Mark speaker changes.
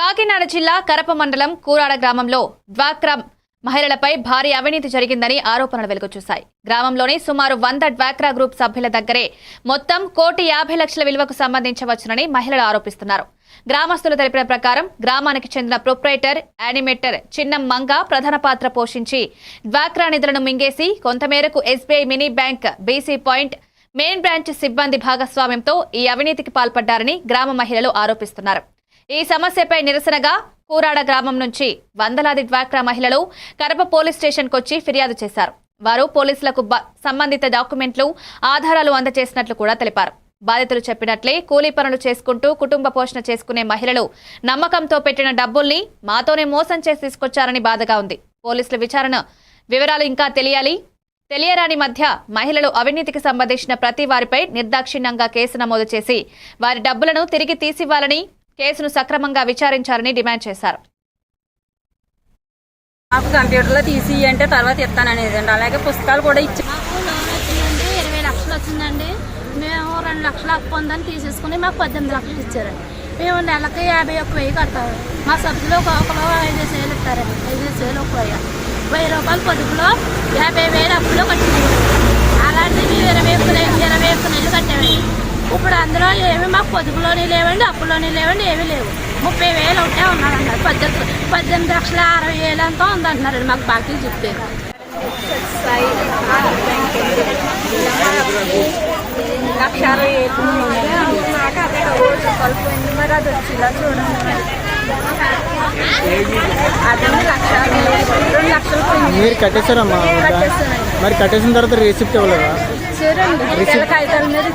Speaker 1: కాకినాడ జిల్లా కరప మండలం కూరాడ గ్రామంలో డ్వాక్రా మహిళలపై భారీ అవినీతి జరిగిందని ఆరోపణలు వెలుగుచూశాయి. గ్రామంలోని సుమారు వంద డ్వాక్రా గ్రూప్ సభ్యుల దగ్గరే మొత్తం కోటి యాభై లక్షల విలువకు సంబంధించవచ్చునని మహిళలు ఆరోపిస్తున్నారు. గ్రామస్తులు తెలిపిన ప్రకారం గ్రామానికి చెందిన ప్రొప్రైటర్ యానిమేటర్ చిన్నం మంగ ప్రధాన పాత్ర పోషించి డ్వాక్రా నిధులను మింగేసి కొంతమేరకు SBI mini bank BC point main branch సిబ్బంది భాగస్వామ్యంతో ఈ అవినీతికి పాల్పడ్డారని గ్రామ మహిళలు ఆరోపిస్తున్నారు. ఈ సమస్యపై నిరసనగా కూరాడ గ్రామం నుంచి వందలాది డ్వాక్రా మహిళలు కరప పోలీస్ స్టేషన్కు వచ్చి ఫిర్యాదు చేశారు. వారు పోలీసులకు సంబంధిత డాక్యుమెంట్లు ఆధారాలు అందజేసినట్లు కూడా తెలిపారు. బాధితులు చెప్పినట్లే కూలీ పనులు చేసుకుంటూ కుటుంబ పోషణ చేసుకునే మహిళలు నమ్మకంతో పెట్టిన డబ్బుల్ని మాతోనే మోసం చేసి తీసుకొచ్చారని బాధగా ఉంది. పోలీసుల విచారణ వివరాలు ఇంకా తెలియాలి. తెలియరాని మధ్య మహిళలు అవినీతికి సంబంధించిన ప్రతి వారిపై నిర్దాక్షిణ్యంగా కేసు నమోదు చేసి వారి డబ్బులను తిరిగి తీసివ్వాలని కేసును సక్రమంగా విచారించాలని డిమాండ్ చేశారు.
Speaker 2: మాకు కంప్యూటర్లో తీసి అంటే తర్వాత ఇస్తాననేది అండి. అలాగే పుస్తకాలు కూడా ఇచ్చి
Speaker 3: మాకు లోన్ వచ్చిందండి ఇరవై లక్షలు వచ్చిందండి. మేము రెండు లక్షలు అప్పు ఉందని తీసేసుకుని మాకు పద్దెనిమిది లక్షలు ఇచ్చారండి. మేము నెలకి యాభై ఒక్క వెయ్యి కడతాము మా సభ్యులు ఒక్కొక్కరు ఐదు వేలు ఇస్తారండి. ఐదు వేలు ఒక వెయ్యి. వెయ్యి రూపాయలు పొదుపులో యాభై వేలు అప్పులో కట్టినాయి అలాంటివి ఇరవై ఒక్క నె- ఇరవై ఒక్క నెలలు కట్టామండి అందులో ఏమి మాకు పొదుపులోని లేవండి అప్పులోని లేవండి ఏమీ లేవు. ముప్పై వేలు ఒకటే ఉన్నారన్నారు పద్దెనిమిది పద్దెనిమిది లక్షల అరవై వేలు అంతా ఉందంటున్నారండి మాకు బాకీ చెప్తే.
Speaker 2: లక్ష అరవై ఐదు నాకు కలిపోయింది మరి అది వచ్చిందా చూడండి.
Speaker 4: కట్టేశారమ్మా మరి కట్టేసిన తర్వాత రిసిప్ట్ ఇవ్వలేదా?
Speaker 2: మీద